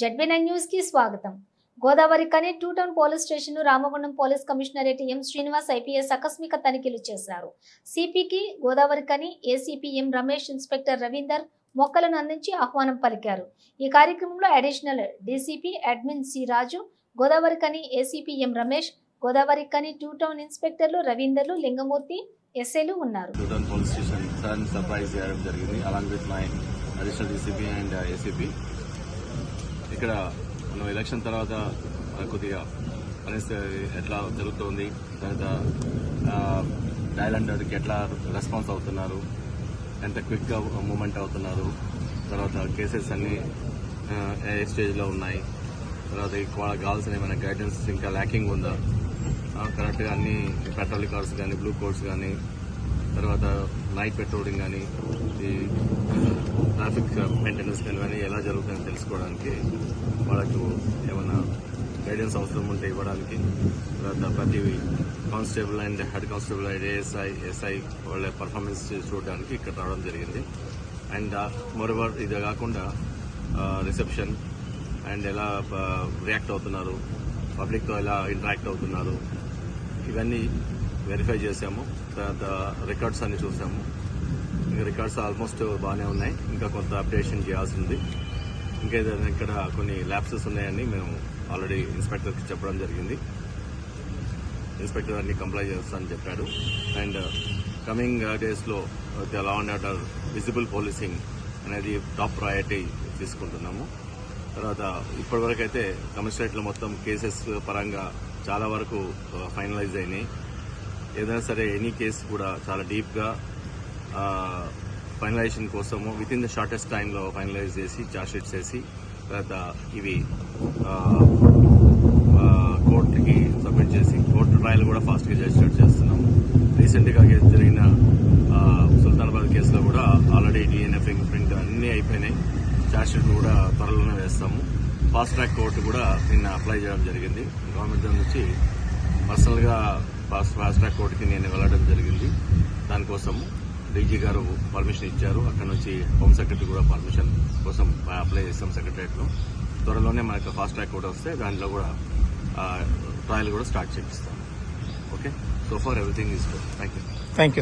ZB న్యూస్కి స్వాగతం. Godavarikhani two town police station Ramagundam police commissionerate M Srinivas IPS ఆకస్మిక తనిఖీలు చేశారు. సిపికి Godavarikhani ACP M Ramesh inspector Ravinder మొక్కలను అందించి ఆహ్వానం పలికారు. ఈ కార్యక్రమంలో additional DCP admin C Raju Godavarikhani ACP M Ramesh Godavarikhani two town ఇన్స్పెక్టర్లు రవీందర్లు లింగమూర్తి ఎస్ఏలు ఉన్నారు. పోలీస్ స్టేషన్ సర్ప్రైజ్ చేయడం జరిగింది along with my additional DCP and ACP. ఇక్కడ మనం ఎలక్షన్ తర్వాత కొద్దిగా పరిస్థితి ఎట్లా జరుగుతోంది తర్వాత డైలాండర్కి ఎట్లా రెస్పాన్స్ అవుతున్నారు ఎంత క్విక్గా మూమెంట్ అవుతున్నారు తర్వాత కేసెస్ అన్నీ ఏ స్టేజ్లో ఉన్నాయి తర్వాత వాళ్ళకి కావాల్సిన ఏమైనా గైడెన్స్ ఇంకా ల్యాకింగ్ ఉందా? కరెక్ట్గా అన్ని పెట్రోల్ కార్స్ కానీ బ్లూ కోడ్స్ కానీ తర్వాత నైట్ పెట్రోలింగ్ కానీ ఈ ట్రాఫిక్ మెయింటెనెన్స్ కానీ ఎలా జరుగుతుందని తెలుసుకోవడానికి వాళ్ళకు ఏమైనా గైడెన్స్ అవసరం ఉంటే ఇవ్వడానికి తర్వాత ప్రతి constable and head constable and ASI SI వాళ్ళ పర్ఫార్మెన్స్ చూడడానికి ఇక్కడ రావడం జరిగింది. అండ్ మరోవర్ ఇది కాకుండా uh, రిసెప్షన్ అండ్ ఎలా uh, రియాక్ట్ అవుతున్నారు పబ్లిక్తో ఎలా ఇంటరాక్ట్ అవుతున్నారు ఇవన్నీ వెరిఫై చేసాము. తర్వాత రికార్డ్స్ అన్ని చూసాము. ఇంకా రికార్డ్స్ ఆల్మోస్ట్ బాగానే ఉన్నాయి. ఇంకా కొంత అప్డేషన్ చేయాల్సి ఉంది ఇంకా ఏదైనా ఇక్కడ కొన్ని ల్యాప్సెస్ ఉన్నాయని మేము ఆల్రెడీ ఇన్స్పెక్టర్కి చెప్పడం జరిగింది. ఇన్స్పెక్టర్ అన్ని కంప్లై చేస్తానని చెప్పాడు అండ్ కమింగ్ డేస్లో law and order visible policing అనేది టాప్ ప్రయారిటీ తీసుకుంటున్నాము. తర్వాత ఇప్పటివరకు అయితే కమిషనరేట్లో మొత్తం కేసెస్ పరంగా చాలా వరకు uh, ఫైనలైజ్ అయినాయి. ఏదైనా సరే ఎనీ కేసు కూడా చాలా డీప్గా ఫైనలైజేషన్ కోసము విత్ ఇన్ ద షార్టెస్ట్ టైంలో ఫైనలైజ్ చేసి చార్జ్ షీట్స్ వేసి తర్వాత ఇవి కోర్టుకి సబ్మిట్ చేసి కోర్టు ట్రయల్ కూడా ఫాస్ట్గా చేసేటట్టు చేస్తున్నాము. రీసెంట్గా జరిగిన సుల్తానాబాద్ కేసులో కూడా ఆల్రెడీ డిఎన్ఏ ఫింగర్ ప్రింట్ అన్నీ అయిపోయినాయి. చార్జ్ కూడా త్వరలోనే వేస్తాము. ఫాస్ట్ ట్రాక్ కోర్టు కూడా నిన్న అప్లై చేయడం జరిగింది. గవర్నమెంట్ నుంచి పర్సనల్గా ఫాస్ట్ ఫాస్ట్ ట్రాక్ కోర్టుకి నేను వెళ్ళడం జరిగింది. దానికోసము డీజీ గారు పర్మిషన్ ఇచ్చారు. అక్కడ నుంచి హోమ్ సెక్రటరీ కూడా పర్మిషన్ కోసం అప్లై చేస్తాం సెక్రటరియట్లో. త్వరలోనే మనకు ఫాస్ట్ ట్రాక్ కూడా వస్తే దాంట్లో కూడా ట్రయల్ కూడా స్టార్ట్ చేపిస్తాం. Okay? So far everything is good thank you thank you